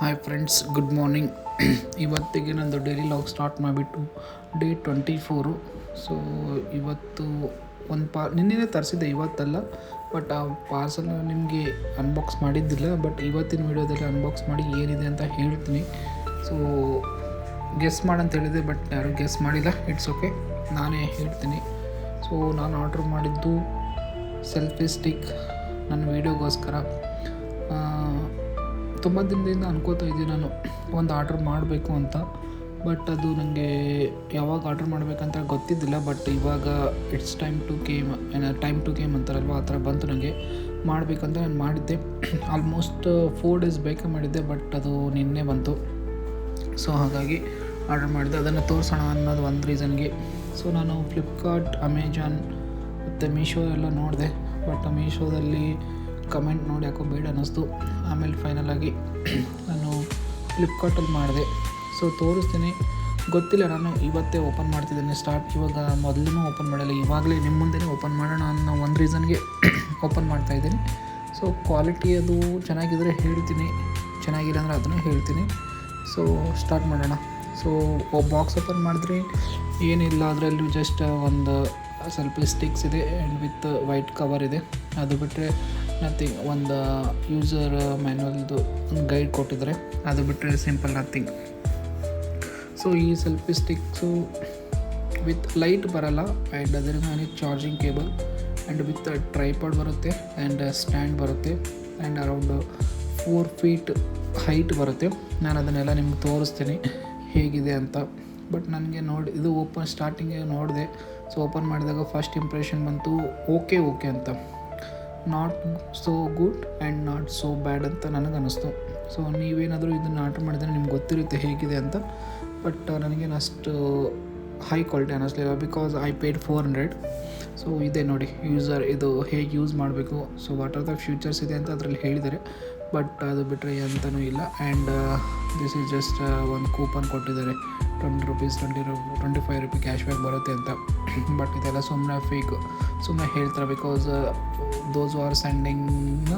Hi friends good morning ಇವತ್ತಿಗೆ ನಂದು daily log start ಮಾಡಿಬಿಟ್ಟು ಡೇ ಟ್ವೆಂಟಿ ಫೋರು ಸೊ ಇವತ್ತು ಒಂದು ಪಾ ನಿನ್ನೆನೇ ತರಿಸಿದ್ದೆ, ಇವತ್ತಲ್ಲ ಬಟ್ ಆ ಪಾರ್ಸಲ್ ನಿಮಗೆ ಅನ್ಬಾಕ್ಸ್ ಮಾಡಿದ್ದಿಲ್ಲ ಬಟ್ ಇವತ್ತಿನ ವೀಡಿಯೋದಲ್ಲಿ ಅನ್ಬಾಕ್ಸ್ ಮಾಡಿ ಏನಿದೆ ಅಂತ ಹೇಳ್ತೀನಿ. ಸೊ ಗೆಸ್ ಮಾಡಂತ ಹೇಳಿದೆ ಬಟ್ ಯಾರು ಗೆಸ್ ಮಾಡಿಲ್ಲ ಇಟ್ಸ್ ಓಕೆ ನಾನೇ ಹೇಳ್ತೀನಿ. ಸೊ ನಾನು ಆರ್ಡ್ರ್ ಮಾಡಿದ್ದು ಸೆಲ್ಫಿ ಸ್ಟಿಕ್ ನನ್ನ ವೀಡಿಯೋಗೋಸ್ಕರ. ತುಂಬ ದಿನದಿಂದ ಅನ್ಕೋತಾ ಇದ್ದೀನಿ ನಾನು. ಒಂದು ಆರ್ಡ್ರ್ ಮಾಡಬೇಕು ಅಂತ. ಬಟ್ ಅದು ನನಗೆ ಯಾವಾಗ ಆರ್ಡ್ರ್ ಮಾಡಬೇಕಂತ ಗೊತ್ತಿದ್ದಿಲ್ಲ. ಬಟ್ ಇವಾಗ ಇಟ್ಸ್ ಟೈಮ್ ಟು ಏನೋ ಟೈಮ್ ಟು ಕೇಮ್ ಅಂತಾರಲ್ವ? ಆ ಥರ ಬಂತು ನನಗೆ ಮಾಡಬೇಕಂತ ನಾನು ಮಾಡಿದ್ದೆ. ಆಲ್ಮೋಸ್ಟ್ ಫೋರ್ ಡೇಸ್ ಬೇಕೇ ಮಾಡಿದ್ದೆ. ಬಟ್ ಅದು ನಿನ್ನೆ ಬಂತು. ಸೊ ಹಾಗಾಗಿ ಆರ್ಡರ್ ಮಾಡಿದೆ. ಅದನ್ನು ತೋರಿಸೋಣ ಅನ್ನೋದು ಒಂದು ರೀಸನ್ಗೆ ಸೊ ನಾನು ಫ್ಲಿಪ್ಕಾರ್ಟ್ ಅಮೆಜಾನ್ ಮತ್ತು ಮೀಶೋ ಎಲ್ಲ ನೋಡಿದೆ. ಬಟ್ ಮೀಶೋದಲ್ಲಿ ಕಮೆಂಟ್ ನೋಡಿ ಯಾಕೋ ಬೇಡ ಅನ್ನಿಸ್ತು. ಆಮೇಲೆ ಫೈನಲಾಗಿ ನಾನು ಫ್ಲಿಪ್ಕಾರ್ಟಲ್ಲಿ ಮಾಡಿದೆ. ಸೊ ತೋರಿಸ್ತೀನಿ. ಗೊತ್ತಿಲ್ಲ, ನಾನು ಇವತ್ತೇ ಓಪನ್ ಮಾಡ್ತಿದ್ದೇನೆ ಸ್ಟಾರ್ಟ್ ಇವಾಗ ಮೊದಲೂ ಓಪನ್ ಮಾಡಲ್ಲ, ಇವಾಗಲೇ ನಿಮ್ಮ ಮುಂದೆ ಓಪನ್ ಮಾಡೋಣ ಅನ್ನೋ ಒಂದು ರೀಸನ್ಗೆ ಓಪನ್ ಮಾಡ್ತಾಯಿದ್ದೀನಿ ಸೊ ಕ್ವಾಲಿಟಿ ಅದು ಚೆನ್ನಾಗಿದ್ರೆ ಹೇಳ್ತೀನಿ. ಚೆನ್ನಾಗಿಲ್ಲ ಅಂದರೆ ಅದನ್ನು ಹೇಳ್ತೀನಿ. ಸೊ ಸ್ಟಾರ್ಟ್ ಮಾಡೋಣ. ಸೊ ಬಾಕ್ಸ್ ಓಪನ್ ಮಾಡಿದ್ರೆ ಏನಿಲ್ಲ, ಅದರಲ್ಲಿ ಜಸ್ಟ್ ಒಂದು ಸ್ವಲ್ಪ ಸ್ಟಿಕ್ಸ್ ಇದೆ ಆ್ಯಂಡ್ ವಿತ್ ವೈಟ್ ಕವರ್ ಇದೆ. ಅದು ಬಿಟ್ಟರೆ ನಥಿಂಗ್ ಒಂದು ಯೂಸರ್ ಮ್ಯಾನ್ಯಲ್ದು ಒಂದು ಗೈಡ್ ಕೊಟ್ಟಿದ್ದಾರೆ ಅದು ಬಿಟ್ಟರೆ ಸಿಂಪಲ್ ನಥಿಂಗ್ ಸೊ ಈ ಸೆಲ್ಫಿ ಸ್ಟಿಕ್ಸು ವಿತ್ ಲೈಟ್ ಬರಲ್ಲ ಆ್ಯಂಡ್ ಅದರಿಂದ ಮೇಲೆ charging cable and with tripod ಬರುತ್ತೆ ಆ್ಯಂಡ್ ಸ್ಟ್ಯಾಂಡ್ ಬರುತ್ತೆ and around four feet height ಬರುತ್ತೆ. ನಾನು ಅದನ್ನೆಲ್ಲ ನಿಮ್ಗೆ ತೋರಿಸ್ತೀನಿ ಹೇಗಿದೆ ಅಂತ. ಬಟ್ ನನಗೆ ನೋಡಿ, ಇದು ಓಪನ್ ಸ್ಟಾರ್ಟಿಂಗಿಗೆ ನೋಡಿದೆ. ಸೊ ಓಪನ್ ಮಾಡಿದಾಗ ಫಸ್ಟ್ ಇಂಪ್ರೆಷನ್ ಬಂತು ಓಕೆ ಓಕೆ ಅಂತ. Not so good and not so bad ಅಂತ ನನಗೆ ಅನ್ನಿಸ್ತು ಸೊ ನೀವೇನಾದರೂ ಇದನ್ನು ಆರ್ಡ್ರ್ ಮಾಡಿದರೆ ನಿಮ್ಗೆ ಗೊತ್ತಿರುತ್ತೆ ಹೇಗಿದೆ ಅಂತ. ಬಟ್ ನನಗೇನು ಅಷ್ಟು high quality ಅನ್ನಿಸ್ಲಿಲ್ಲ because I paid four hundred so ಇದೆ ನೋಡಿ ಯೂಸರ್ ಇದು ಹೇಗೆ ಯೂಸ್ ಮಾಡಬೇಕು. So what are the futures ಇದೆ ಅಂತ ಅದರಲ್ಲಿ ಹೇಳಿದ್ದಾರೆ. ಬಟ್ ಅದು ಬಿಟ್ಟರೆ ಎಂತನೂ ಇಲ್ಲ. ಆ್ಯಂಡ್ ದಿಸ್ ಈಸ್ ಜಸ್ಟ್ ಒಂದು ಕೂಪನ್ ಕೊಟ್ಟಿದ್ದಾರೆ. ಟ್ವೆಂಟಿ ರುಪೀಸ್ ಟ್ವೆಂಟಿ ರು twenty five rupee cash back ಬರುತ್ತೆ ಅಂತ. ಬಟ್ ಇದೆಲ್ಲ ಸುಮ್ಮನೆ ಫೇಕ್ ಸುಮ್ಮನೆ ಹೇಳ್ತಾರೆ ಬಿಕಾಸ್ ದೋಸ್ ಆರ್ ಸೆಂಡಿಂಗ್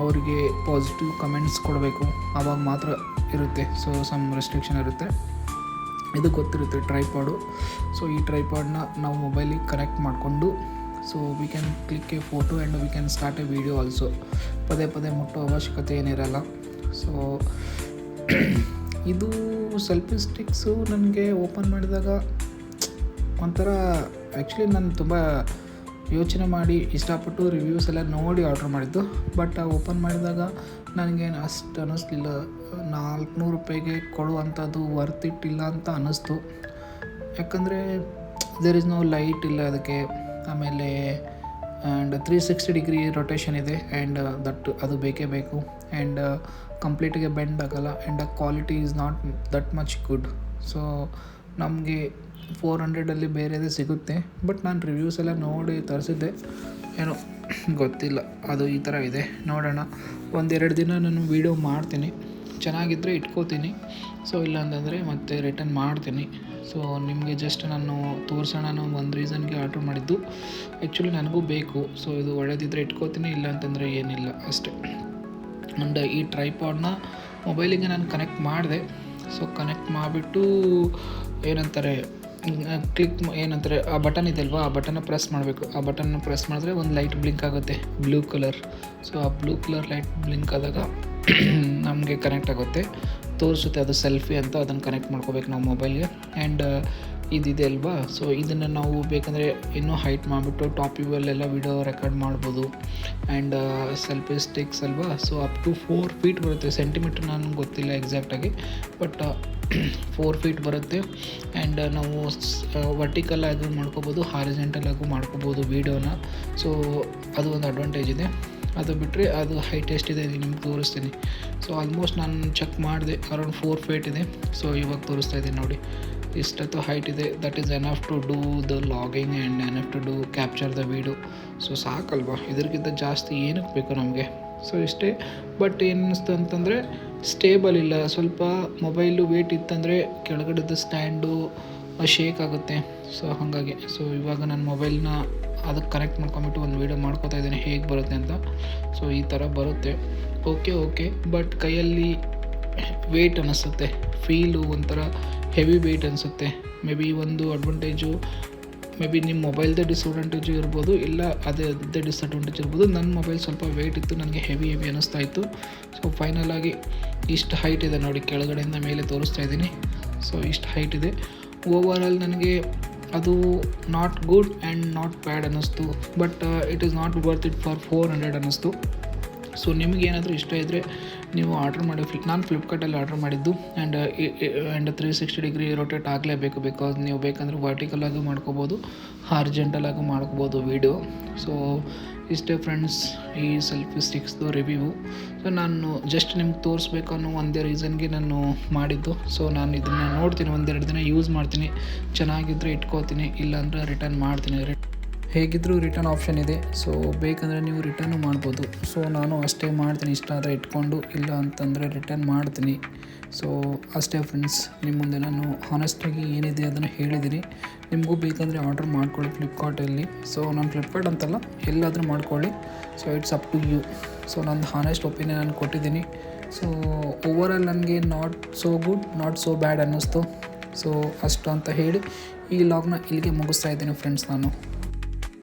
ಅವರಿಗೆ ಪಾಸಿಟಿವ್ ಕಮೆಂಟ್ಸ್ ಕೊಡಬೇಕು. ಆವಾಗ ಮಾತ್ರ ಇರುತ್ತೆ. ಸೊ ಸಮ್ ರೆಸ್ಟ್ರಿಕ್ಷನ್ ಇರುತ್ತೆ. ಇದು ಗೊತ್ತಿರುತ್ತೆ ಟ್ರೈಪಾಡು ಸೊ ಈ ಟ್ರೈಪಾಡ್ನ ನಾವು ಮೊಬೈಲಿಗೆ ಕನೆಕ್ಟ್ ಮಾಡಿಕೊಂಡು so we can click a photo and we can start a video also ಪದೇ ಪದೇ ಮುಟ್ಟೋ ಅವಶ್ಯಕತೆ ಏನಿರಲ್ಲ. ಸೊ ಇದು ಸೆಲ್ಫಿ ಸ್ಟಿಕ್ಸು ನನಗೆ ಓಪನ್ ಮಾಡಿದಾಗ ಒಂಥರ ಆ್ಯಕ್ಚುಲಿ ನಾನು ತುಂಬ ಯೋಚನೆ ಮಾಡಿ ಇಷ್ಟಪಟ್ಟು ರಿವ್ಯೂಸ್ ಎಲ್ಲ ನೋಡಿ ಆರ್ಡ್ರ್ ಮಾಡಿದ್ದು. ಬಟ್ ಓಪನ್ ಮಾಡಿದಾಗ ನನಗೇನು ಅಷ್ಟು ಅನ್ನಿಸ್ಲಿಲ್ಲ ನಾಲ್ಕುನೂರು ರೂಪಾಯಿಗೆ ಕೊಡುವಂಥದ್ದು ವರ್ತ್ ಇಟ್ಟಿಲ್ಲ ಅಂತ ಅನ್ನಿಸ್ತು ಯಾಕಂದರೆ ದೇರ್ ಇಸ್ ನೋ ಲೈಟ್ ಇಲ್ಲ ಅದಕ್ಕೆ. ಆಮೇಲೆ and three sixty degree rotation ಇದೆ. ಆ್ಯಂಡ್ ದಟ್ ಅದು ಬೇಕೇ ಬೇಕು. ಆ್ಯಂಡ್ ಕಂಪ್ಲೀಟಿಗೆ ಬೆಂಡ್ ಆಗೋಲ್ಲ. ಆ್ಯಂಡ್ ಆ quality is not that much good so ನಮಗೆ ಫೋರ್ ಹಂಡ್ರೆಡಲ್ಲಿ ಬೇರೆದೇ ಸಿಗುತ್ತೆ. ಬಟ್ ನಾನು ರಿವ್ಯೂಸ್ ಎಲ್ಲ ನೋಡಿ ತರಿಸಿದ್ದೆ. ಏನು ಗೊತ್ತಿಲ್ಲ. ಅದು ಈ ಥರ ಇದೆ. ನೋಡೋಣ. ಒಂದೆರಡು ದಿನ ನಾನು ವೀಡಿಯೋ ಮಾಡ್ತೀನಿ. ಚೆನ್ನಾಗಿದ್ದರೆ ಇಟ್ಕೋತೀನಿ. ಸೊ ಇಲ್ಲಾಂತಂದರೆ ಮತ್ತೆ ರಿಟರ್ನ್ ಮಾಡ್ತೀನಿ. ಸೊ ನಿಮಗೆ ಜಸ್ಟ್ ನಾನು ತೋರಿಸೋಣ ಅನ್ನೋ ಒಂದು ರೀಸನ್ಗೆ ಆರ್ಡ್ರ್ ಮಾಡಿದ್ದು. ಆ್ಯಕ್ಚುಲಿ ನನಗೂ ಬೇಕು. ಸೊ ಇದು ಒಳ್ಳೆದಿದ್ದರೆ ಇಟ್ಕೋತೀನಿ ಇಲ್ಲ ಅಂತಂದರೆ ಏನಿಲ್ಲ, ಅಷ್ಟೇ. ಆ್ಯಂಡ್ ಈ ಟ್ರೈಪಾಡ್ನ ಮೊಬೈಲಿಗೆ ನಾನು ಕನೆಕ್ಟ್ ಮಾಡಿದೆ. ಸೊ ಕನೆಕ್ಟ್ ಮಾಡಿಬಿಟ್ಟು ಏನಂತಾರೆ ಕ್ಲಿಕ್ ಏನಂತಾರೆ, ಆ ಬಟನ್ ಇದೆಯಲ್ವಾ ಆ ಬಟನ್ನ ಪ್ರೆಸ್ ಮಾಡಬೇಕು. ಆ ಬಟನ್ನ ಪ್ರೆಸ್ ಮಾಡಿದ್ರೆ ಒಂದು ಲೈಟ್ ಬ್ಲಿಂಕ್ ಆಗುತ್ತೆ ಬ್ಲೂ ಕಲರ್ ಸೊ ಆ ಬ್ಲೂ ಕಲರ್ ಲೈಟ್ ಬ್ಲಿಂಕ್ ಆದಾಗ ನಮಗೆ ಕನೆಕ್ಟ್ ಆಗುತ್ತೆ. ತೋರಿಸುತ್ತೆ ಅದು ಸೆಲ್ಫಿ ಅಂತ ಅದನ್ನು ಕನೆಕ್ಟ್ ಮಾಡ್ಕೋಬೇಕು ನಾವು ಮೊಬೈಲ್ಗೆ ಆ್ಯಂಡ್ ಇದಿದೆ ಅಲ್ವಾ? ಸೊ ಇದನ್ನು ನಾವು ಬೇಕಂದರೆ ಇನ್ನೂ ಹೈಟ್ ಮಾಡಿಬಿಟ್ಟು ಟಾಪ್ ವ್ಯೂವಲ್ಲೆಲ್ಲ ವಿಡಿಯೋ ರೆಕಾರ್ಡ್ ಮಾಡ್ಬೋದು. ಆ್ಯಂಡ್ ಸೆಲ್ಫಿ ಸ್ಟಿಕ್ಸ್ ಅಲ್ವಾ? So up to four feet ಬರುತ್ತೆ. ಸೆಂಟಿಮೀಟ್ರ್ ನನಗೆ ಗೊತ್ತಿಲ್ಲ ಎಕ್ಸಾಕ್ಟಾಗಿ ಬಟ್ ಫೋರ್ ಫೀಟ್ ಬರುತ್ತೆ. ಆ್ಯಂಡ್ ನಾವು ವರ್ಟಿಕಲ್ ಆಗಿ ಮಾಡ್ಕೋಬೋದು ಹಾರಿಜೆಂಟಲ್ ಆಗೂ ಮಾಡ್ಕೋಬೋದು ವೀಡಿಯೋನ ಸೊ ಅದು ಒಂದು ಅಡ್ವಾಂಟೇಜ್ ಇದೆ. ಅದು ಬಿಟ್ಟರೆ ಅದು ಹೈಟ್ ಇದೆ ನಿಮ್ಗೆ ತೋರಿಸ್ತೀನಿ. ಸೊ ಆಲ್ಮೋಸ್ಟ್ ನಾನು ಚೆಕ್ ಮಾಡಿದೆ ಅರೌಂಡ್ ಫೋರ್ ಫೀಟ್ ಇದೆ. ಸೊ ಇವಾಗ ತೋರಿಸ್ತಾ ಇದ್ದೀನಿ ನೋಡಿ. ಇಷ್ಟೊತ್ತು ಹೈಟ್ ಇದೆ. That is enough to do the logging and enough to do capture the video so ಸಾಕಲ್ವಾ? ಇದಕ್ಕಿಂತ ಜಾಸ್ತಿ ಏನಕ್ಕೆ ಬೇಕು ನಮಗೆ? ಸೊ ಇಷ್ಟೇ. ಬಟ್ ಏನಿಸ್ತು ಅಂತಂದರೆ ಸ್ಟೇಬಲ್ ಇಲ್ಲ. ಸ್ವಲ್ಪ ಮೊಬೈಲು ವೇಟ್ ಇತ್ತಂದರೆ ಕೆಳಗಡೆದು ಸ್ಟ್ಯಾಂಡು ಶೇಕ್ ಆಗುತ್ತೆ. ಸೊ ಹಾಗಾಗಿ ಸೊ ಇವಾಗ ನನ್ನ ಮೊಬೈಲ್ನ ಅದಕ್ಕೆ ಕನೆಕ್ಟ್ ಮಾಡ್ಕೊಂಬಿಟ್ಟು ಒಂದು ವೀಡಿಯೋ ಮಾಡ್ಕೋತಾ ಇದ್ದೀನಿ. ಹೇಗೆ ಬರುತ್ತೆ ಅಂತ. ಸೊ ಈ ಥರ ಬರುತ್ತೆ. ಓಕೆ ಓಕೆ ಬಟ್ ಕೈಯಲ್ಲಿ ವೇಟ್ ಅನ್ನಿಸುತ್ತೆ ಫೀಲು ಒಂಥರ ಹೆವಿ ವೆಯ್ಟ್ ಅನಿಸುತ್ತೆ. ಮೇ ಬಿ ಒಂದು ಅಡ್ವಾಂಟೇಜು ಮೇ ಬಿ ನಿಮ್ಮ ಮೊಬೈಲ್ದೇ ಡಿಸ್ಅಡ್ವಾಂಟೇಜು ಇರ್ಬೋದು, ಇಲ್ಲ ಅದೇ ಅದೇ ಡಿಸ್ಅಡ್ವಾಂಟೇಜ್ ಇರ್ಬೋದು. ನನ್ನ ಮೊಬೈಲ್ ಸ್ವಲ್ಪ ವೆಯ್ಟ್ ಇತ್ತು, ನನಗೆ ಹೆವಿ ಹೆವಿ ಅನ್ನಿಸ್ತಾ ಇತ್ತು. ಸೊ ಫೈನಲ್ ಆಗಿ ಇಷ್ಟು ಹೈಟ್ ಇದೆ ನೋಡಿ, ಕೆಳಗಡೆಯಿಂದ ಮೇಲೆ ತೋರಿಸ್ತಾ ಇದ್ದೀನಿ. ಸೊ ಇಷ್ಟು ಹೈಟ್ ಇದೆ. ಓವರಾಲ್ ನನಗೆ ಅದು not good and not bad ಅನ್ನಿಸ್ತು. But it is not worth it for four hundred ಅನ್ನಿಸ್ತು. ಸೊ ನಿಮಗೆ ಏನಾದರೂ ಇಷ್ಟ ಇದ್ದರೆ ನೀವು ಆರ್ಡ್ರ್ ಮಾಡಿ ಫ್ಲಿಪ್ ನಾನು ಫ್ಲಿಪ್ಕಾರ್ಟಲ್ಲಿ ಆರ್ಡ್ರ್ ಮಾಡಿದ್ದು and and three sixty degree rotate ಆಗಲೇಬೇಕು ಬಿಕಾಸ್ ನೀವು ಬೇಕಂದರೆ ವರ್ಟಿಕಲಾಗೂ ಮಾಡ್ಕೋಬೋದು ಹಾರ್ಜೆಂಟಲಾಗೂ ಮಾಡ್ಕೋಬೋದು ವೀಡಿಯೋ ಸೊ ಇಷ್ಟೇ ಫ್ರೆಂಡ್ಸ್ ಈ ಸೆಲ್ಫಿ ಸ್ಟಿಕ್ಸ್ದು ರಿವ್ಯೂ ಸೊ ನಾನು ಜಸ್ಟ್ ನಿಮ್ಗೆ ತೋರಿಸ್ಬೇಕು ಅನ್ನೋ ಒಂದೇ ರೀಸನ್ಗೆ ನಾನು ಮಾಡಿದ್ದು. ಸೊ ನಾನು ಇದನ್ನು ನೋಡ್ತೀನಿ, ಒಂದೆರಡು ದಿನ ಯೂಸ್ ಮಾಡ್ತೀನಿ ಚೆನ್ನಾಗಿದ್ದರೆ ಇಟ್ಕೋತೀನಿ, ಇಲ್ಲಾಂದರೆ ರಿಟರ್ನ್ ಮಾಡ್ತೀನಿ. ಹೇಗಿದ್ದರೂ ರಿಟರ್ನ್ ಆಪ್ಷನ್ ಇದೆ. ಸೊ ಬೇಕಂದರೆ ನೀವು ರಿಟರ್ನು ಮಾಡ್ಬೋದು. ಸೊ ನಾನು ಅಷ್ಟೇ ಮಾಡ್ತೀನಿ. ಇಷ್ಟ ಆದರೆ ಇಟ್ಕೊಂಡು, ಇಲ್ಲ ಅಂತಂದರೆ ರಿಟರ್ನ್ ಮಾಡ್ತೀನಿ. ಸೊ ಅಷ್ಟೇ ಫ್ರೆಂಡ್ಸ್ ನಿಮ್ಮ ಮುಂದೆ ನಾನು ಹಾನೆಸ್ಟಾಗಿ ಏನಿದೆ ಅದನ್ನು ಹೇಳಿದ್ದೀನಿ. ನಿಮಗೂ ಬೇಕಂದರೆ ಆರ್ಡ್ರ್ ಮಾಡ್ಕೊಳ್ಳಿ ಫ್ಲಿಪ್ಕಾರ್ಟಲ್ಲಿ ಸೊ ನಾನು ಫ್ಲಿಪ್ಕಾರ್ಟ್ ಅಂತಲ್ಲ, ಎಲ್ಲಾದರೂ ಮಾಡ್ಕೊಳ್ಳಿ. So it's up to you so ನಂದು ಹಾನೆಸ್ಟ್ ಒಪಿನಿಯನ್ ನಾನು ಕೊಟ್ಟಿದ್ದೀನಿ. ಸೊ ಓವರಾಲ್ ನನಗೆ not so good not so bad ಅನ್ನಿಸ್ತು. ಸೊ ಅಷ್ಟು ಅಂತ ಹೇಳಿ, ಈ ಲಾಗ್ನ ಇಲ್ಲಿಗೆ ಮುಗಿಸ್ತಾ ಇದ್ದೀನಿ ಫ್ರೆಂಡ್ಸ್ ನಾನು.